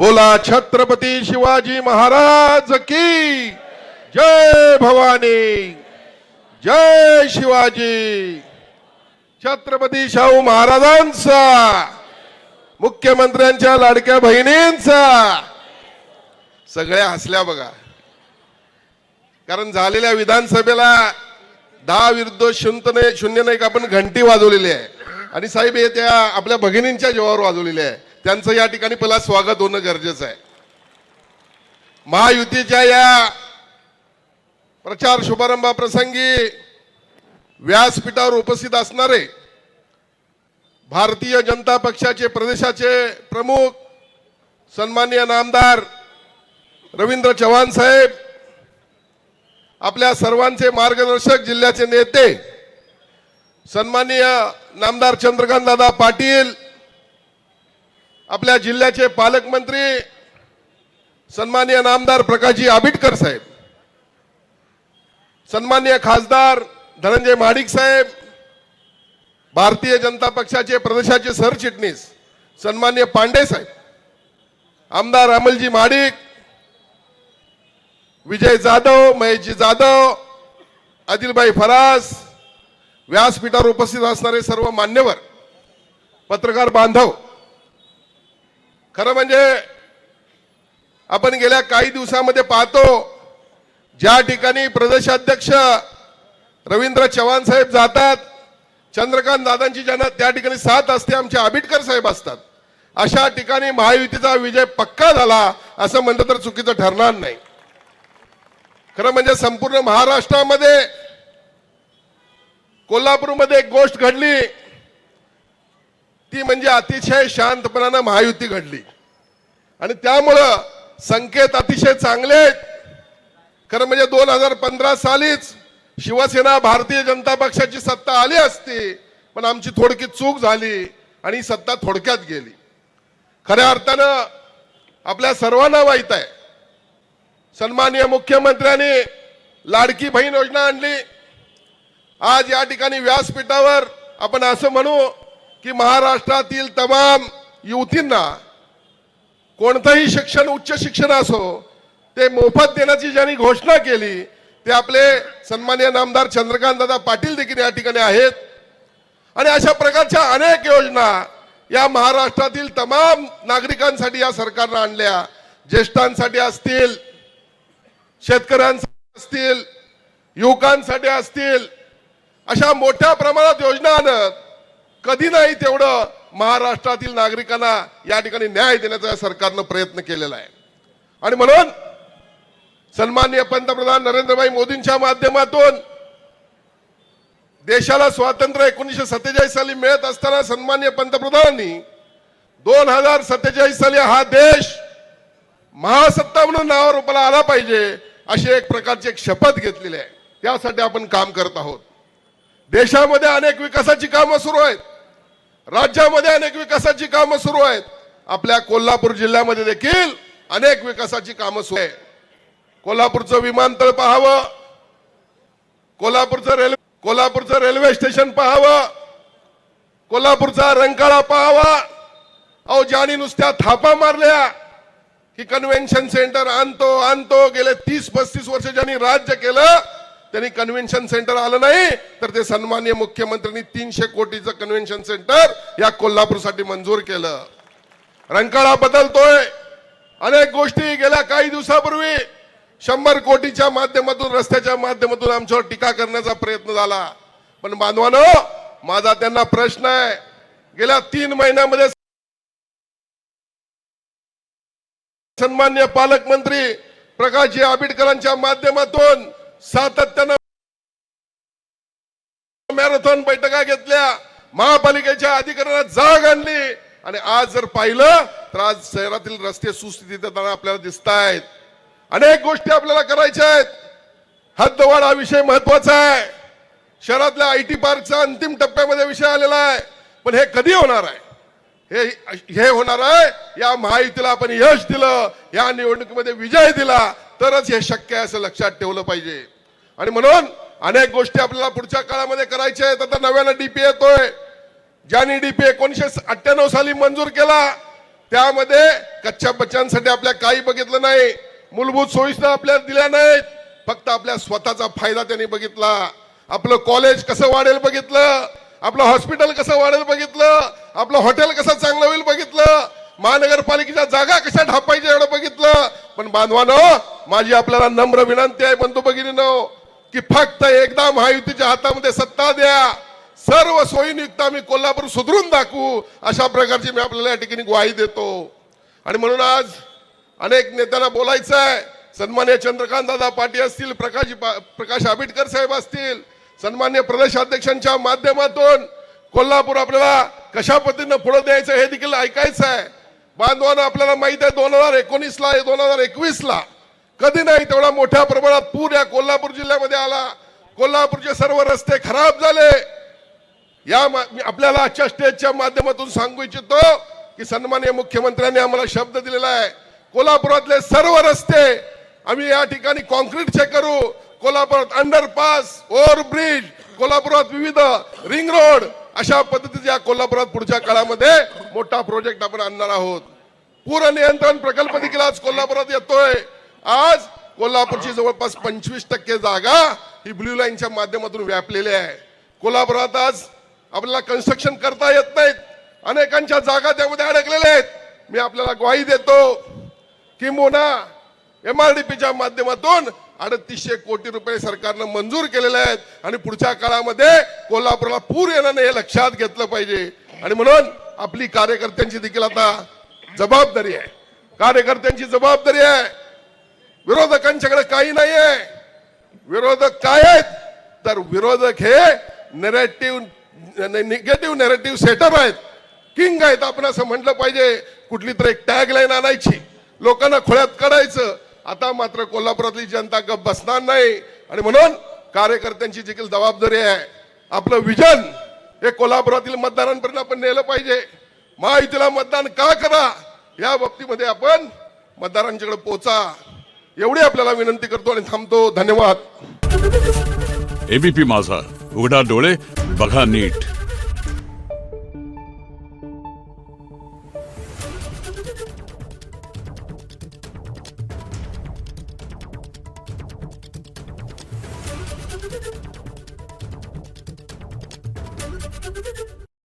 बोला छत्रपती शिवाजी महाराज की जय भवानी जय शिवाजी. छत्रपती शाहू महाराजांचा मुख्यमंत्र्यांच्या लाडक्या बहिणींचा. सगळ्या हसल्या बघा. कारण झालेल्या विधानसभेला दहा विरुद्ध शून्य शून्य नाही का आपण घंटी वाजवलेली आहे. आणि साहेब हे त्या आपल्या भगिनींच्या जीवावर वाजवलेले आहे. त्यांचं या ठिकाणी पहिला स्वागत होणं गरजेचं आहे. महायुतीच्या या प्रचार शुभारंभाप्रसंगी व्यासपीठावर उपस्थित असणारे भारतीय जनता पक्षाचे प्रदेशाचे प्रमुख सन्माननीय नामदार रवींद्र चव्हाण साहेब आपल्या सर्वांचे मार्गदर्शक जिल्ह्याचे नेते सन्माननीय नामदार चंद्रकांत दादा पाटील आपल्या जिल्ह्याचे पालकमंत्री सन्मान्य नामदार प्रकाशजी आबिटकर साहेब सन्मान्य खासदार धनंजय महाडिक साहेब भारतीय जनता पक्षाचे प्रदेशाचे सरचिटणीस सन्मान्य पांडे साहेब आमदार अमलजी महाडिक विजय जाधव महेशजी जाधव आदिलबाई फरास व्यासपीठावर उपस्थित असणारे सर्व मान्यवर पत्रकार बांधव खरं म्हणजे आपण गेल्या काही दिवसामध्ये पाहतो ज्या ठिकाणी प्रदेशाध्यक्ष रवींद्र चव्हाण साहेब जातात चंद्रकांत दादांची ज्यांना त्या ठिकाणी साथ असते आमचे आबिटकर साहेब असतात. अशा ठिकाणी महायुतीचा विजय पक्का झाला असं म्हणलं तर चुकीचं ठरणार नाही. खरं म्हणजे संपूर्ण महाराष्ट्रामध्ये कोल्हापूरमध्ये एक गोष्ट घडली ती म्हणजे अतिशय शांतपणानं महायुती घडली. आणि त्यामुळं संकेत अतिशय चांगले आहेत. खरं म्हणजे दोन हजार पंधरा सालीच शिवसेना भारतीय जनता पक्षाची सत्ता आली असती पण आमची थोडकी चूक झाली आणि ही सत्ता थोडक्यात गेली. खऱ्या अर्थानं आपल्या सर्वांना माहीत आहे. सन्माननीय मुख्यमंत्र्यांनी लाडकी बहीण योजना आणली. आज या ठिकाणी व्यासपीठावर आपण असं म्हणू की महाराष्ट्रातील तमाम युवतींना कोणतंही शिक्षण उच्च शिक्षण असो ते मोफत देण्याची ज्यांनी घोषणा केली ते आपले सन्मान्य नामदार चंद्रकांत दादा पाटील देखील या ठिकाणी आहेत. आणि अशा प्रकारच्या अनेक योजना या महाराष्ट्रातील तमाम नागरिकांसाठी या सरकारनं आणल्या. ज्येष्ठांसाठी असतील शेतकऱ्यांसाठी असतील युवकांसाठी असतील अशा मोठ्या प्रमाणात योजना आणत कधी नाही तेवढं महाराष्ट्रातील नागरिकांना या ठिकाणी न्याय देण्याचा सरकारनं प्रयत्न केलेला आहे. आणि म्हणून सन्माननीय पंतप्रधान नरेंद्रभाई मोदींच्या माध्यमातून देशाला स्वातंत्र्य एकोणीसशे सत्तेचाळीस साली मिळत असताना सन्माननीय पंतप्रधानांनी दोन हजार सत्तेचाळीस साली हा देश महासत्ता म्हणून नावारूपाला आला पाहिजे अशी एक प्रकारची एक शपथ घेतलेली आहे. त्यासाठी आपण काम करत आहोत. देशामध्ये अनेक विकासाची कामं सुरू आहेत. राज्यामध्ये अनेक विकासाची कामं सुरू आहेत. आपल्या कोल्हापूर जिल्ह्यामध्ये देखील अनेक विकासाची कामं सुरू आहे कोल्हापूरचं विमानतळ पाहावं. कोल्हापूरचं रेल्वे कोल्हापूरचं रेल्वे स्टेशन पाहावं. कोल्हापूरचा रंकाळा पाहावा. अहो ज्यानी नुसत्या थापा मारल्या की कन्व्हेन्शन सेंटर आणतो आणतो. गेले तीस पस्तीस वर्ष ज्यांनी राज्य केलं त्यांनी कन्व्हेन्शन सेंटर आलं नाही तर ते सन्मान्य मुख्यमंत्र्यांनी तीनशे कोटीचं कन्व्हेन्शन सेंटर या कोल्हापूरसाठी मंजूर केलं. रंकाळा बदलतोय. अनेक गोष्टी गेल्या काही दिवसापूर्वी. शंभर कोटीच्या माध्यमातून रस्त्याच्या माध्यमातून आमच्यावर टीका करण्याचा प्रयत्न झाला. पण बांधवानो माझा त्यांना प्रश्न आहे. गेल्या तीन महिन्यामध्ये सन्मान्य पालकमंत्री प्रकाशजी आंबेडकरांच्या माध्यमातून सातत्यानं मॅरेथॉन बैठका घेतल्या. महापालिकेच्या अधिकाऱ्यांना जाग आणली. आणि आज जर पाहिलं तर आज शहरातील रस्ते सुस्थितीत आपल्याला दिसत आहेत अनेक गोष्टी आपल्याला करायच्या आहेत. हद्दवाढ हा विषय महत्त्वाचा आहे. शहरातल्या आय टी पार्कचा अंतिम टप्प्यामध्ये विषय आलेला आहे. पण हे कधी होणार आहे? हे हे होणार आहे. या महायुतीला आपण यश दिलं. या निवडणुकीमध्ये विजय दिला. तरच हे शक्य आहे असं लक्षात ठेवलं पाहिजे. आणि म्हणून अनेक गोष्टी आपल्याला पुढच्या काळामध्ये करायच्या आहेत. आता नव्यानं डीपी येतोय. ज्यांनी डीपी एकोणीशे अठ्ठ्याण्णव साली मंजूर केला त्यामध्ये कच्च्या बच्चांसाठी आपल्या काही बघितलं नाही. मूलभूत सोयीसुद्धा आपल्याला दिल्या नाहीत. फक्त आपल्या स्वतःचा फायदा त्यांनी बघितला. आपलं कॉलेज कसं वाढेल बघितलं. आपलं हॉस्पिटल कसं वाढेल बघितलं. आपलं हॉटेल कसं चांगलं होईल बघितलं. महानगरपालिकेच्या जागा कशा ढापायच्या एवढं बघितलं. पण बांधवानं माझी आपल्याला नम्र विनंती आहे बंधू भगिनीनो की फक्त एकदा महायुतीच्या हातामध्ये सत्ता द्या. सर्व सोयीनियुक्त आम्ही कोल्हापूर सुधरून दाखवू. अशा प्रकारची मी आपल्याला या ठिकाणी ग्वाही देतो. आणि म्हणून आज अनेक नेत्यांना बोलायचं आहे सन्मान्य चंद्रकांत दादा पाटील असतील प्रकाश प्रकाश आंबेडकर साहेब असतील सन्मान्य प्रदेशाध्यक्षांच्या माध्यमातून कोल्हापूर आपल्याला कशा पद्धतीनं पुढे द्यायचं हे देखील ऐकायचं आहे बांधवांना आपल्याला माहीत आहे दोन हजार एकोणीसला दोन हजार एकवीसला. कधी नाही तेवढा मोठ्या प्रमाणात पूर या कोल्हापूर जिल्ह्यामध्ये आला. कोल्हापूरचे सर्व रस्ते खराब झाले. या मा- मी आपल्याला आजच्या स्टेजच्या माध्यमातून सांगू इच्छितो की सन्माननीय मुख्यमंत्र्यांनी आम्हाला शब्द दिलेला आहे. कोल्हापुरातले सर्व रस्ते आम्ही या ठिकाणी कॉन्क्रीटचे करू. कोल्हापुरात अंडरपास ओव्हरब्रिज कोल्हापुरात विविध रिंग रोड अशा पद्धतीच्या कोल्हापुरात पुढच्या काळामध्ये मोठा प्रोजेक्ट आपण आणणार आहोत. पूर नियंत्रण प्रकल्प देखील आज कोल्हापुरात येतोय. आज कोल्हापूरची जवळपास पंचवीस टक्के जागा ही ब्ल्यू लाईनच्या माध्यमातून व्यापलेली आहे. कोल्हापुरात आज आपल्याला कन्स्ट्रक्शन करता येत नाहीत. अनेकांच्या जागा त्यामध्ये अडकलेल्या आहेत. मी आपल्याला ग्वाही देतो किंबहुना एम आर डी पीच्या माध्यमातून अडतीसशे कोटी रुपये सरकारनं मंजूर केलेले आहेत आणि पुढच्या काळामध्ये कोल्हापूरला पूर येणार नाही हे लक्षात घेतलं पाहिजे. आणि म्हणून आपली कार्यकर्त्यांची देखील आता जबाबदारी आहे. कार्यकर्त्यांची जबाबदारी आहे. विरोधकांच्याकडे काही नाही आहे विरोधक काय आहेत? तर विरोधक हे नेरेटिव्ह निगेटिव्ह नेरेटिव्ह सेटर आहेत. किंग आहेत आपण असं म्हटलं पाहिजे. कुठली तरी एक टॅग लाईन आणायची. लोकांना खोळ्यात काढायचं. आता मात्र कोल्हापुरातली जनता गप बसणार नाही. आणि म्हणून कार्यकर्त्यांची देखील जबाबदारी आहे. आपलं विजन हे कोल्हापुरातील मतदारांपर्यंत आपण नेलं पाहिजे. महायुतीला मतदान का करा? या बाबतीमध्ये आपण मतदारांच्याकडे पोचा. एवढी आपल्याला विनंती करतो आणि थांबतो. धन्यवाद. एबीपी माझा. उघडा डोळे बघा नीट.